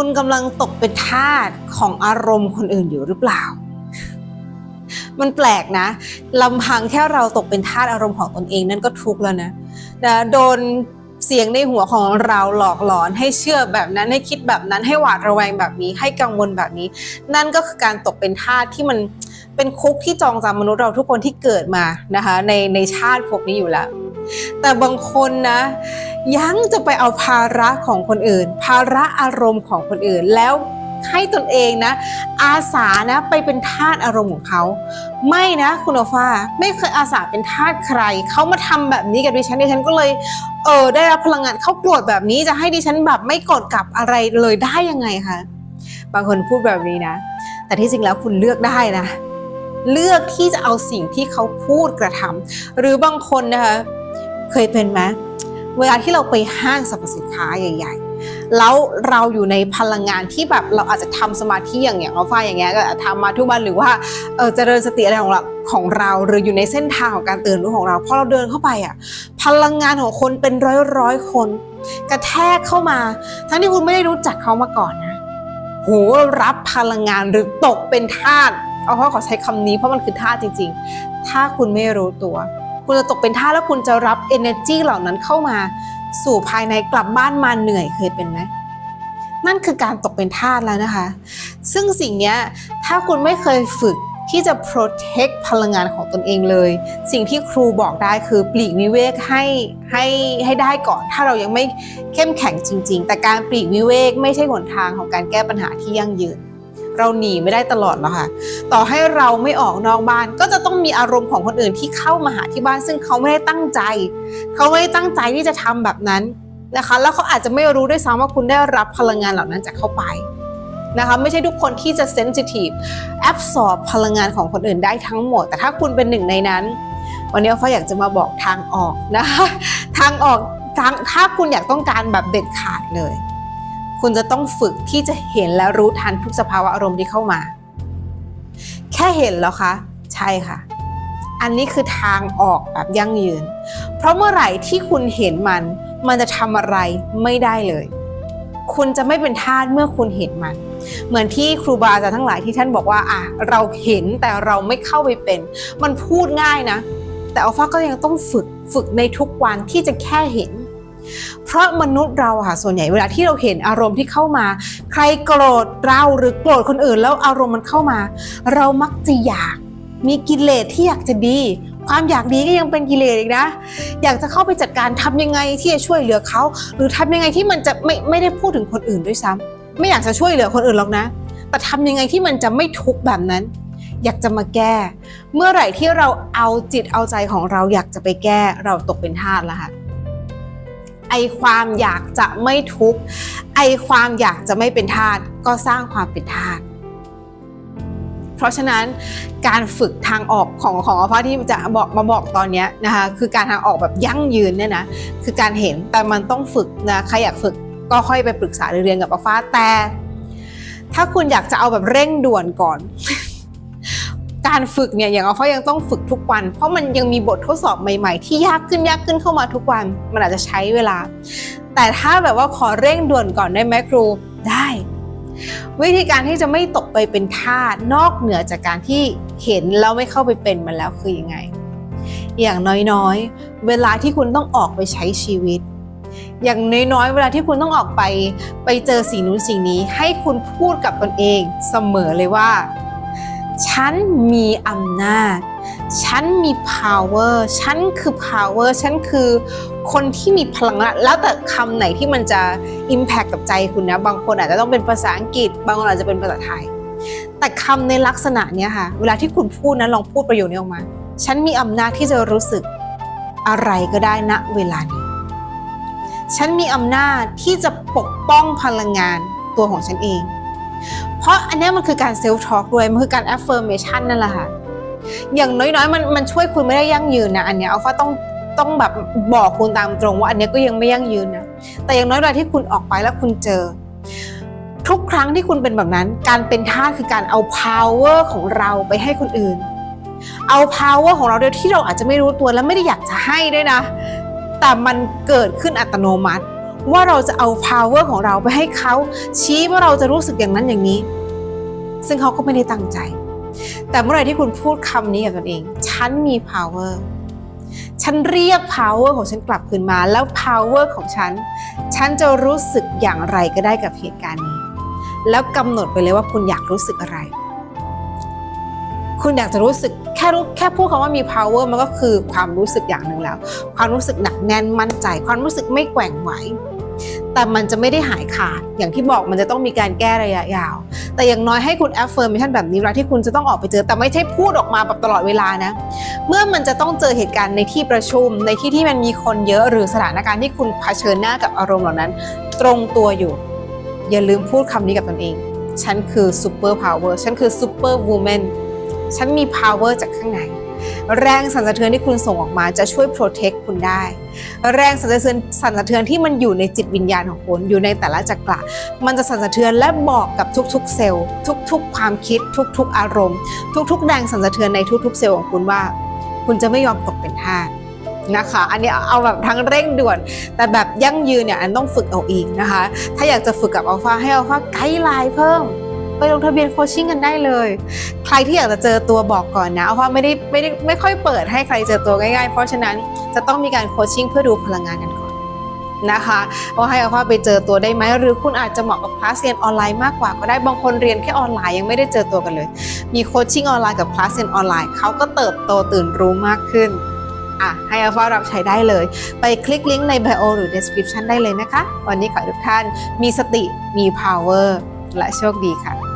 คุณกำลังตกเป็นทาสของอารมณ์คนอื่นอยู่หรือเปล่า มันแปลกนะลำพังแค่เราตกเป็นทาสอารมณ์ของตนเองนั่นก็ทุกข์แล้วนะนะโดนเสียงในหัวของเราหลอกหลอนให้เชื่อแบบนั้นให้คิดแบบนั้นให้หวาดระแวงแบบนี้ ให้กังวลแบบนี้ นั่นก็คือการตกเป็นทาสที่มันเป็นคุกที่จองจำมนุษย์เราทุกคนที่เกิดมานะคะในในชาติภพนี้อยู่แล้ว แต่บางคนนะยังจะไปเอาภาระของคนอื่น ภาระอารมณ์ของคนอื่นแล้วให้ตนเองนะ อาสานะไปเป็นทาสอารมณ์ของเขา ไม่นะคุณโอฟาไม่เคยอาสาเป็นทาสใคร เขามาทำแบบนี้กับดิฉันดิฉันก็เลยเออได้รับพลังงานเขาโกรธแบบนี้จะให้ดิฉันแบบไม่กดกลับอะไรเลยได้ยังไงคะบางคนพูดแบบนี้นะ แต่ที่จริงแล้วคุณเลือกได้นะ เลือกที่จะเอาสิ่งที่เขาพูดกระทำหรือบางคนนะคะ เคยเป็นไหมเวลาที่เราไปห้างสรรพสินค้าใหญ่ ๆ แล้วเราอยู่ในพลังงานที่แบบเราอาจจะทำสมาธิอย่างอย่างอัลฟาอย่างเงี้ยก็ทำมาทุกวันหรือว่าเออเจริญสติอะไรของเราของเราหรืออยู่ในเส้นทางของการตื่นรู้ของเราพอเราเดินเข้าไปอะพลังงานของคนเป็นร้อยร้อยคน กระแทกเข้ามา ทั้งที่คุณไม่ได้รู้จักเขามาก่อนนะโหรับพลังงานหรือตกเป็นทาสเอาเพราะขอใช้คำนี้เพราะมันคือทาสจริง ๆ ถ้าคุณไม่รู้ตัว คุณจะตกเป็นท่าแล้วคุณจะรับ energy เหล่านั้นเข้ามาสู่ภายในกลับบ้านมาเหนื่อยเคยเป็นไหมนั่นคือการตกเป็นทาสแล้วนะคะ ซึ่งสิ่งนี้ถ้าคุณไม่เคยฝึกที่จะ protect พลังงานของตนเองเลย สิ่งที่ครูบอกได้คือปลีกวิเวกให้ให้ให้ได้ก่อน ถ้าเรายังไม่เข้มแข็งจริง ๆ แต่การปลีกวิเวกไม่ใช่หนทางของการแก้ปัญหาที่ยั่งยืน เราหนีไม่ได้ตลอดหรอกค่ะ ต่อให้เราไม่ออกนอกบ้านก็จะต้องมีอารมณ์ของคนอื่นที่เข้ามาหาที่บ้าน ซึ่งเขาไม่ได้ตั้งใจ เขาไม่ได้ตั้งใจที่จะทำแบบนั้นนะคะ แล้วเขาอาจจะไม่รู้ด้วยซ้ำว่าคุณได้รับพลังงานเหล่านั้นจากเข้าไปนะคะไม่ใช่ทุกคนที่จะเซนซิทีฟแอบสอบพลังงานของคนอื่นได้ทั้งหมด แต่ถ้าคุณเป็นหนึ่งในนั้น วันนี้ฟ้าอยากจะมาบอกทางออกนะคะ ทางออกทางถ้าคุณอยากต้องการแบบเด็ดขาดเลย คุณจะต้องฝึกที่จะเห็นและรู้ทันทุกสภาวะอารมณ์ที่เข้ามา แค่เห็นแล้วคะ ใช่ค่ะ อันนี้คือทางออกแบบยั่งยืน เพราะเมื่อไหร่ที่คุณเห็นมัน มันจะทำอะไรไม่ได้เลย คุณจะไม่เป็นทาสเมื่อคุณเห็นมัน เหมือนที่ครูบาอาจารย์ทั้งหลายที่ท่านบอกว่าอะเราเห็นแต่เราไม่เข้าไปเป็น มันพูดง่ายนะ แต่อัลฟาก็ยังต้องฝึกฝึกในทุกวันที่จะแค่เห็น เพราะมนุษย์เราค่ะส่วนใหญ่เวลาที่เราเห็นอารมณ์ที่เข้ามา ใครโกรธเราหรือโกรธคนอื่น แล้วอารมณ์มันเข้ามา เรามักจะอยากมีกิเลสที่อยากจะดี ความอยากดีก็ยังเป็นกิเลสอีกนะ อยากจะเข้าไปจัดการทำยังไงที่จะช่วยเหลือเขา หรือทำยังไงที่มันจะไม่ไม่ได้พูดถึงคนอื่นด้วยซ้ำไม่อยากจะช่วยเหลือคนอื่นหรอกนะ แต่ทำยังไงที่มันจะไม่ทุกข์แบบนั้น อยากจะมาแก้ เมื่อไหร่ที่เราเอาจิตเอาใจของเราอยากจะไปแก้ เราตกเป็นทาสแล้วค่ะ ไอความอยากจะไม่ทุกข์ ไอความอยากจะไม่เป็นทาสก็สร้างความเป็นทาสเพราะฉะนั้นการฝึกทางออกของของอัลฟาที่จะบอกมาบอกตอนนี้นะคะคือการทางออกแบบยั่งยืนเนี่ยนะคือการเห็นแต่มันต้องฝึกนะใครอยากฝึกก็ค่อยไปปรึกษาหรือเรียนกับอัลฟาแต่ ถ้าคุณอยากจะเอาแบบเร่งด่วนก่อน การฝึกเนี่ยอย่างเอัลฟายังต้องฝึกทุกวัน เพราะมันยังมีบททดสอบใหม่ ๆ ที่ยากขึ้นยากขึ้นเข้ามาทุกวัน มันอาจจะใช้เวลา แต่ถ้าแบบว่าขอเร่งด่วนก่อนได้ไหมครูได้ วิธีการที่จะไม่ตกไปเป็นทาสนอกเหนือจากการที่เห็นแล้วไม่เข้าไปเป็นมันแล้วคือยังไง อย่างน้อยๆ เวลาที่คุณต้องออกไปใช้ชีวิต อย่างน้อยๆ เวลาที่คุณต้องออกไป ไปเจอสิ่งนู้นสิ่งนี้ ให้คุณพูดกับตนเองเสมอเลยว่า ฉันมีอำนาจ ฉันมี power ฉันคือ power ฉันคือคนที่มีพลังแล้วแต่คำไหนที่มันจะ impact กับใจคุณนะ บางคนอาจจะต้องเป็นภาษาอังกฤษ บางคนอาจจะเป็นภาษาไทย แต่คำในลักษณะนี้ค่ะ เวลาที่คุณพูดนะลองพูดประโยคนี้ออกมา ฉันมีอำนาจที่จะรู้สึกอะไรก็ได้ณเวลานี้ ฉันมีอำนาจที่จะปกป้องพลังงานตัวของฉันเอง เพราะอันนี้มันคือการเซลฟ์ทอล์กด้วย มันคือการ affirmation นั่นแหละค่ะ อย่างน้อยๆ มันมันช่วยคุณไม่ได้ยั่งยืนนะ อันเนี้ยอัลฟาต้องต้องแบบบอกคุณตามตรงว่าอันนี้ก็ยังไม่ยั่งยืนนะ แต่อย่างน้อยเวลาที่คุณออกไปแล้วคุณเจอ ทุกครั้งที่คุณเป็นแบบนั้น การเป็นทาสคือการเอา power ของเราไปให้คนอื่น เอา power ของเราโดยที่เราอาจจะไม่รู้ตัวและไม่ได้อยากจะให้ด้วยนะ แต่มันเกิดขึ้นอัตโนมัติ ว่าเราจะเอา power ของเราไปให้เขาชี้ว่าเราจะรู้สึกอย่างนั้นอย่างนี้ ซึ่งเขาก็ไม่ได้ตั้งใจ แต่เมื่อไหร่ที่คุณพูดคำนี้กับตนเอง ฉันมี power ฉันเรียก power ของฉันกลับคืนมาแล้ว power ของฉัน ฉันจะรู้สึกอย่างไรก็ได้กับเหตุการณ์นี้ แล้วกำหนดไปเลยว่าคุณอยากรู้สึกอะไร คุณอยากจะรู้สึกแค่รู้แค่พูดคำว่ามี power มันก็คือความรู้สึกอย่างหนึ่งแล้ว ความรู้สึกหนักแน่นมั่นใจ ความรู้สึกไม่แกว่งไหว แต่มันจะไม่ได้หายขาด อย่างที่บอกมันจะต้องมีการแก้ระยะยาว แต่อย่างน้อยให้คุณ affirmation แบบนี้เวลาที่คุณจะต้องออกไปเจอ แต่ไม่ใช่พูดออกมาแบบตลอดเวลานะ เมื่อมันจะต้องเจอเหตุการณ์ในที่ประชุม ในที่ที่มันมีคนเยอะหรือสถานการณ์ที่คุณเผชิญหน้ากับอารมณ์เหล่านั้น ตรงตัวอยู่ อย่าลืมพูดคำนี้กับตนเอง ฉันคือ super power ฉันคือ super woman ฉันมี power จากข้างใน แรงสั่นสะเทือนที่คุณส่งออกมาจะช่วย protect คุณได้ แรงสั่นสะเทือนสั่นสะเทือนที่มันอยู่ในจิตวิญญาณของคุณอยู่ในแต่ละจักระมันจะสั่นสะเทือนและบอกกับทุกๆ เซลล์ ทุก ๆ ความคิด ทุก ๆ อารมณ์ ทุก ๆ แรงสั่นสะเทือนในทุก ๆ เซลล์ของคุณว่า คุณจะไม่ยอมตกเป็นทาสนะคะ อันนี้เอาแบบทั้งเร่งด่วน แต่แบบยั่งยืนเนี่ยอันต้องฝึกเอาเองนะคะ ถ้าอยากจะฝึกกับอัลฟาให้อัลฟาไกด์ไลน์เพิ่ม ไปลงทะเบียนโคชชิ่งกันได้เลย ใครที่อยากจะเจอตัวบอกก่อนนะอัลฟาไม่ได้ไม่ได้ไม่ค่อยเปิดให้ใครเจอตัวง่ายๆ เพราะฉะนั้นจะต้องมีการโคชชิ่งเพื่อดูพลังงานกันก่อนนะคะว่าให้อัลฟาไปเจอตัวได้ไหมหรือคุณอาจจะเหมาะกับคลาสเรียนออนไลน์มากกว่าก็ได้บางคนเรียนแค่ออนไลน์ยังไม่ได้เจอตัวกันเลย มีโคชชิ่งออนไลน์กับคลาสเรียนออนไลน์เขาก็เติบโตตื่นรู้มากขึ้นอะให้อัลฟารับใช้ได้เลย ไปคลิกลิงก์ใน bio หรือ description ได้เลยนะคะ วันนี้ขอทุกท่านมีสติมี power และโชคดีค่ะ